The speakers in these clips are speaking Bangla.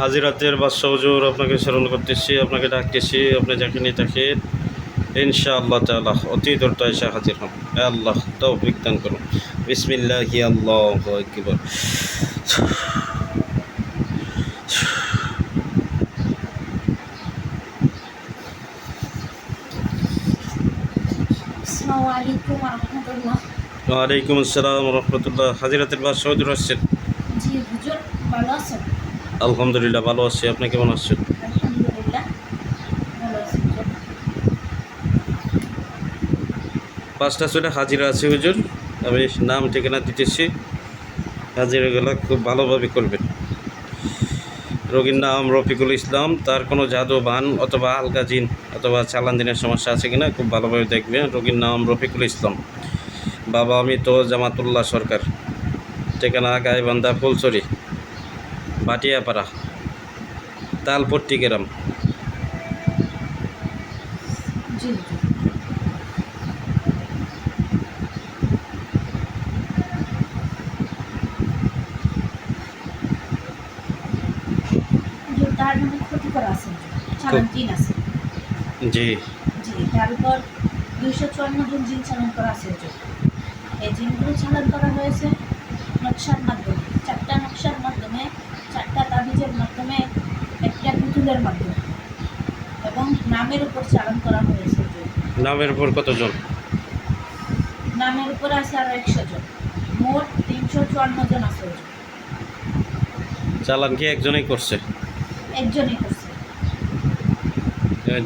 হাজিরাতের বাদশাহ হুজুর আপনাকে স্মরণ করতেছি আপনাকে ডাকতেছি আপনি যাকে নিয়ে তাকে ইনশা আল্লাহ তালা অতি দ্রুত এসে হাজির হন আল্লাহ তৌফিক দান করুন। বিসমিল্লাহ আল্লাহ একবার আসসালামু আলাইকুম রহমতুল্লাহ। ওয়ালাইকুম আসসালাম রহমতুল্লাহ। হাজিরাতের বাদশাহ হুজুর আসছেন। জি হুজুর ভালো আছেন? আলহামদুলিল্লাহ ভালো আছি। আপনি কেমন আসছেন আলহামদুলিল্লাহ ভালো আছি। হুজুর পাঁচটা ছয়টা হাজিরা আছে হুজুর। আমি নাম ঠিকানা দিতেছি। হাজিরাগুলো খুব ভালোভাবে করবেন। রোগীর নাম রফিকুল ইসলাম। তার কোনো জাদু বান অথবা আলগা জিন অথবা চালান দিনের সমস্যা আছে কিনা খুব ভালোভাবে দেখবেন। রোগীর নাম রফিকুল ইসলাম। বাবা আমি তো জামাতুল্লাহ সরকার। ঠিকানা গাইবান্ধা ফুলছড়ি। ভাটিয়াপাড়া তালপট্টি গ্রাম জি জি। জি তার উপর দুইশো চুয়ান্ন জন জিন চালান করা আছে। এই জিনগুলো চালান করা হয়েছে নকশার মাধ্যমে চারটা নকশার মাধ্যমে চারটা তাবিজের মাধ্যমে পুতুলের মাধ্যমে। এবং নামের উপর চালান করা হয়েছে নামের উপর কতজন? নামের উপর আছে আরও একশো জন। মোট তিনশো চুয়ান্ন জন আছে। চালান কি একজনেই করছে? একজনই করছে।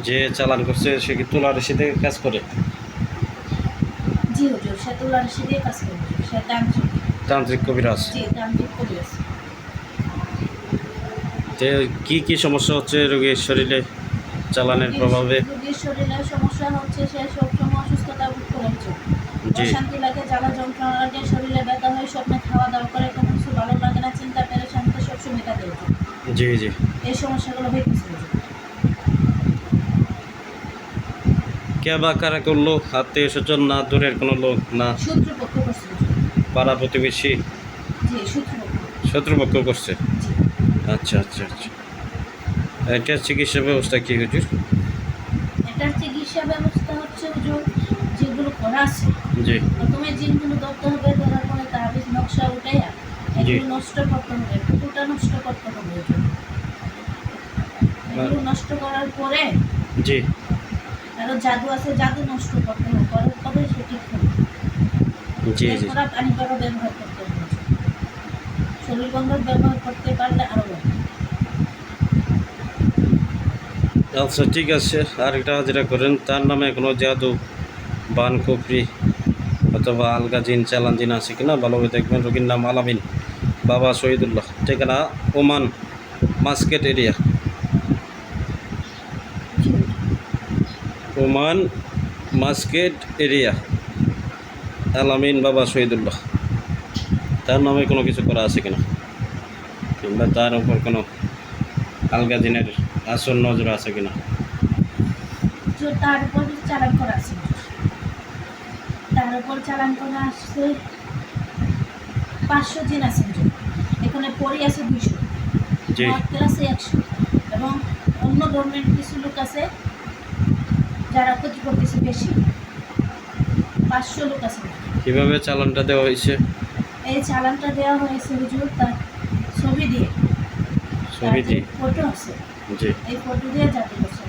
যে চালান করছে সে কি তোলার রশিদে কাজ করে? জি হুজুর সে তুলার সে দিয়ে কাজ করে। সে তান্ত্রিক। তান্ত্রিক কবিরাজ। জি তান্ত্রিক কবি তে কি কি সমস্যা হচ্ছে রোগীর শরীরে চালানের প্রভাবে? রোগীর শরীরে সমস্যা হচ্ছে সে সবসময় অসুস্থতা ভোগ করে অশান্তি লাগে জ্বালা যন্ত্রণা লাগে শরীরে ব্যথা হয় স্বপ্নে খাওয়া দাওয়া করে কোনো কিছু ভালো লাগে না চিন্তা পেরেশানিতে সবসময় কাটে জি জি। এই সমস্যাগুলো হুজুর। কে বা কারা করল? আত্মীয় স্বজন না দূরের কোনো লোক না শত্রুপক্ষ করছে পাড়া প্রতিবেশী? শত্রুপক্ষ করছে। আচ্ছা আচ্ছা আচ্ছা। এটার চিকিৎসা ব্যবস্থা কি হুজুর? এটার চিকিৎসা ব্যবস্থা হচ্ছে হুজুর যেগুলো করা আছে। জি। প্রথমে জিনগুলো ধরতে হবে ধরার পরে তাবিজ নকশা উঠাইয়া এগুলো নষ্ট করতে হবে। পুকুরটা নষ্ট করতে হবে হুজুর। এগুলো নষ্ট করার পরে জি। আরও জাদু আছে জাদু নষ্ট করতে হবে। করার পরে সে ঠিক হবে। জি জি। পানি করা ব্যবহার করতে আচ্ছা ঠিক আছে। আর আরেকটা যেটা করেন, তার নামে কোনো জাদু, বান, কুফরি অথবা চালান জিন আছে কিনা, ভালোভাবে দেখবেন। রোগীর নাম আলামিন, বাবা শহীদুল্লাহ। ঠিকানা, Oman, Muscat area. Oman, Muscat area. Alamin, বাবা শহীদুল্লাহ। তার নামে কোনো কিছু করা আছে কিনা? কিংবা তার উপর কোনো আলগা দিনের আসল নজর আছে কিনা? তার উপর চালান করা আছে। তার উপর চালান করা আসছে পাঁচশো জিন আছে এখানে পড়ি আছে দুইশো। জি। আছে একশো। এবং অন্য ধর্মের কিছু লোক আছে যারা ক্ষতি করতেছে বেশি। পাঁচশো লোক আছে। কীভাবে চালানটা দেওয়া হয়েছে? এই চালানটা দেওয়া হয়েছে হুজুর তার ছবি দিয়ে। ছবি দিয়ে? ফটো আছে জি। এই ফটো দিয়ে জাতি করছে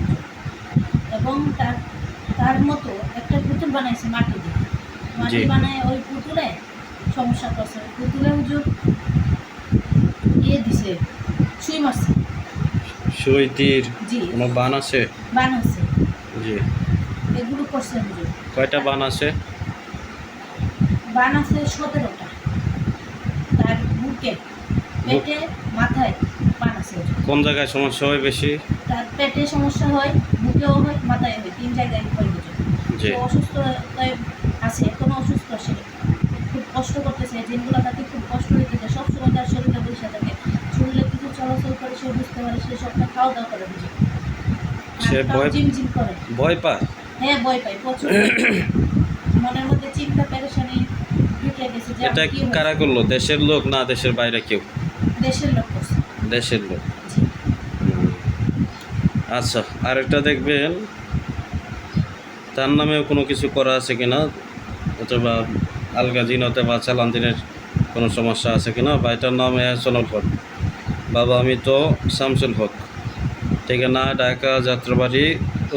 এবং তার তার মতো একটা পুতুল বানাইছে মাটি দিয়ে। মাটি। বানায় ওই পুতুলে সমস্যা করছে। পুতুলে হুজুর ইয়ে দিছে ছুঁই মারছে। সুইতির জি। কোনো বান আছে? বানাচ্ছে জি। এগুলো করছে হুজুর। কয়টা বান আছে? বান আছে সতেরোটা তার বুকে পেটে মাথায় কোন জায়গায় সমস্যা হয় বেশি? তার পেটে সমস্যা হয় বুকেও হয় মাথায় হয় তিন জায়গায় হয় জি। অসুস্থতায় আছে এখনও অসুস্থ সে খুব কষ্ট করতেছে দিনগুলো তাকে খুব কষ্ট হইতেছে সবসময় তার শরীরে বসে থাকে। শরীরে কিছু চলাচল করে সে বুঝতে পারে সে স্বপ্নে খাওয়া দাওয়া করে বুঝে। সে ভয়- ভয় পায়? হ্যাঁ ভয় পাই প্রচুর। মনের মধ্যে চিন্তা পেরেশানি ঢুকে গেছে যে এটা? কারা করল? দেশের লোক না দেশের বাইরে কেউ? দেশের লোক দেশের লোক। আচ্ছা আরেকটা দেখবেন তার নামেও কোনো কিছু করা আছে কিনা? অথবা আলগা জিনতে বা চালান দিনের কোনো সমস্যা আছে কিনা? বা এটার নাম এহসানুল হক। বাবা আমি তো শামসুল হক। ঠিকানা ঢাকা যাত্রাবাড়ি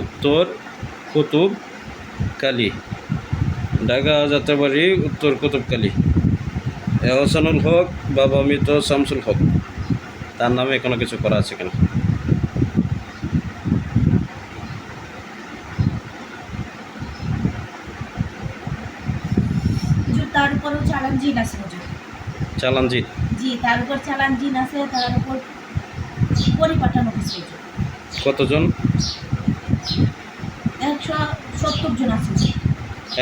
উত্তর কুতুব কালী ঢাকা যাত্রাবাড়ি উত্তর কুতুবকালী। এহসানুল হক বাবা মৃত শামসুল হক। তার নামে কোনো কিছু করা আছে কিনা? হুজুর তার উপরও চালান জিন আছে জি তার উপর চালান জিন আছে তার উপর পরিপাঠানো হয়েছে কতজন? একশো সত্তর জন আছে।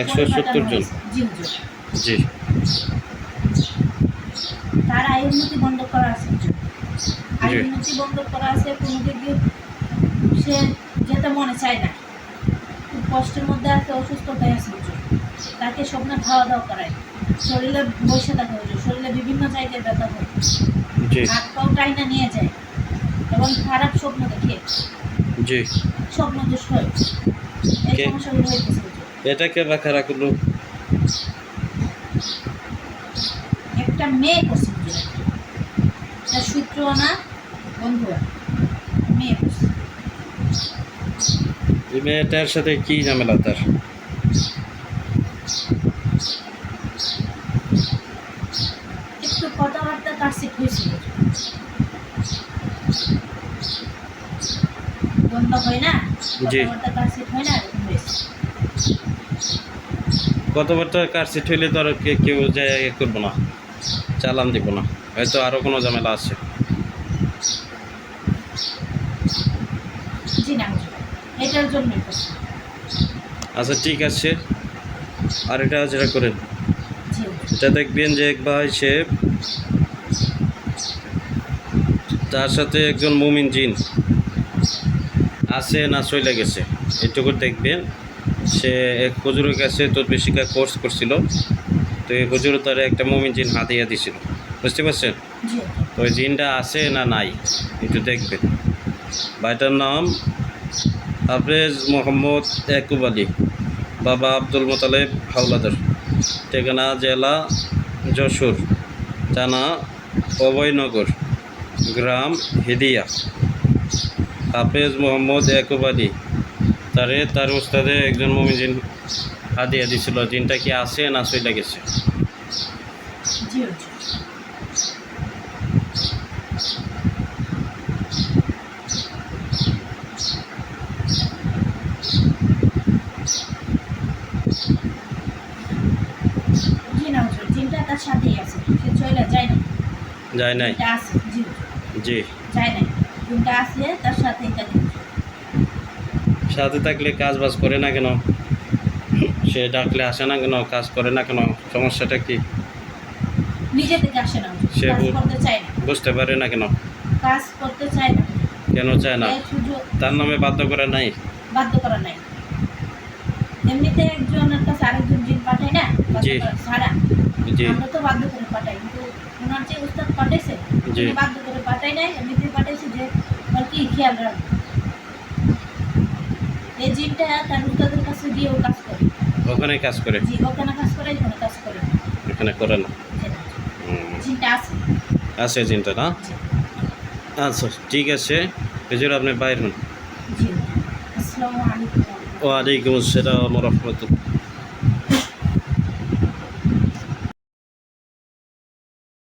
একশো সত্তর জন। জি জি। তার আয় উন্নতি বন্ধ করা আছে। আয় উন্নতি বন্ধ করা আছে কোনো দিক সে যেতে মনে চায় না। খুব কষ্টের মধ্যে আছে অসুস্থতায় আছে তাকে স্বপ্নে খাওয়া দাওয়া করায়। শরীরে বসে থাকে হুজুর শরীরে বিভিন্ন জায়গায় ব্যথা হয় হাত পাও টাইনা নিয়ে যায় এবং খারাপ স্বপ্ন দেখে। জি। স্বপ্ন দোষ হয় এই? সমস্যাগুলো হইতেছে এটাকে ব্যাখ্যা রাখল একটা মেয়ে করছে তার সূত্র না বন্ধুরা। মেয়ে করছে এই মেয়েটার সাথে কি ঝামেলা তার? একটু কথাবার্তা তার শিখ হয়েছিল। বন্ধ হয় না? কথাবার্তা তার শিখ হয় না কথাবার্তা কারসিট হইলে তো আর কে- কেউ যায় করব না। চালান দিব না। হয়তো আরও কোনো ঝামেলা আছে। আচ্ছা ঠিক আছে। আর এটা যেটা করেন এটা দেখবেন যে এক ভাই সে তার সাথে একজন মুমিন জিন আছে না চলে গেছে। এটুকু দেখবেন। সে এক হুজুরের কাছে তদ্বি শিক্ষা কোর্স করছিল। তো এই হুজুর তার একটা মুমিন জিন হাতিয়া দিছিল। বুঝতে পারছেন? তো ওই জিনটা আছে না নাই? একটু দেখবেন। ভাইটার নাম হাফেজ মোহাম্মদ একুব আলী বাবা আব্দুল মোতালেব হাওলাদার ঠিকানা জেলা যশোর থানা অভয়নগর গ্রাম হিদিয়া। হাফেজ মোহাম্মদ একুব আলী তারে তার উস্তাদে একজন মমিজিন হাদিয়া দিছিল জিনটা কি আছে না চলে গেছে যায় নাই জি নাই আছে তার সাথেই সাথে থাকলে কাজ বাজ করে না কেন সে ডাকলে আসে না কেন কাজ করে না কেন সমস্যাটা কি? নিজে থেকে আসে না। সে বুঝতে পারে না কেন? কাজ করতে চায় না। কেন চায় না? তার নামে বাধ্য করে নাই? বাধ্য করা নাই। এমনিতে একজনের কাছে আরেকজন জিন পাঠায় না? জি। ছাড়া। জি। আমরা তো বাধ্য করে পাঠাই কিন্তু ওনার যে উস্তাদ পাঠাইছে। উনি বাধ্য করে পাঠাই নাই। এমনিতে পাঠাইছে যে আর কি খেয়াল রাখবে এই জিনটা তার উস্তাদের কাছে গিয়েও কাজ করে। ওখানে কাজ করে? জি ওখানে কাজ করে এখানে কাজ করে। না। এখানে করে না। হুম। জিনটা আছে। আছে চিন্তা না? আচ্ছা ঠিক আছে। হুজুর আপনি বাইর হন। জি। আসসালামু আলাইকুম। ওয়ালাইকুম আসসালাম রহমতুল্লাহ।